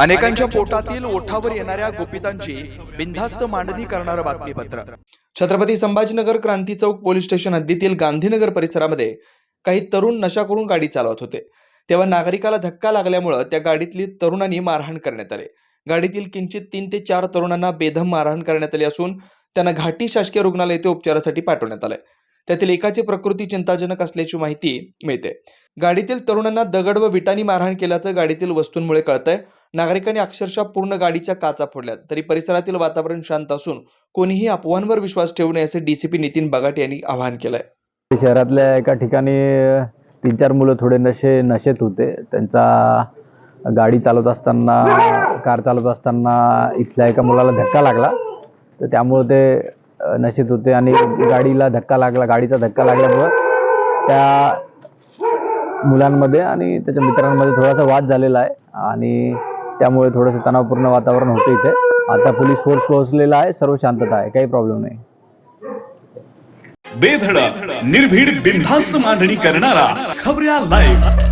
अनेकांच्या पोटातील ओठावर येणाऱ्या गोपितांची बिनधास्त मांडणी करणारं बातमीपत्र. छत्रपती संभाजीनगर क्रांती चौक पोलीस स्टेशन हद्दीतील गांधीनगर परिसरामध्ये काही तरुण नशा करून गाडी चालवत होते. तेव्हा नागरिकाला धक्का लागल्यामुळं त्या गाडीतली तरुणांनी मारहाण करण्यात आले. गाडीतील किंचित तीन ते चार तरुणांना बेदम मारहाण करण्यात आली असून त्यांना घाटी शासकीय रुग्णालय येथे उपचारासाठी पाठवण्यात आले त्यातील एकाची प्रकृती चिंताजनक असल्याची माहिती मिळते. गाडीतील तरुणांना दगड व विटांनी मारहाण केल्याचं गाडीतील वस्तूंमुळे कळतंय. नागरिकांनी अक्षरशः पूर्ण गाडीच्या काचा फोडल्यात. तरी परिसरातील वातावरण शांत असून कोणीही अफवांवर विश्वास ठेवू नये असे डीसीपी नितीन बगाट यांनी आवाहन केलंय. शहरातल्या एका ठिकाणी तीन चार मुलं थोडे नशे नशेत होते. त्यांचा गाडी चालवत असताना कार चालवत असताना इथल्या एका मुलाला धक्का लागला. तर त्यामुळे ते नशेत होते आणि गाडीला धक्का लागला गाडीचा धक्का लागल्यामुळं त्या मुलांमध्ये आणि त्याच्या मित्रांमध्ये थोडासा वाद झालेला आहे. आणि त्यामुळे थोडंसं तणावपूर्ण वातावरण होतं इथे. आता पोलीस फोर्स पोहोचलेला आहे सर्व शांतता आहे काही प्रॉब्लेम नाही. बेधडक निर्भीड बिनधास्त मांडणी करणारा खबऱ्या लाईव्ह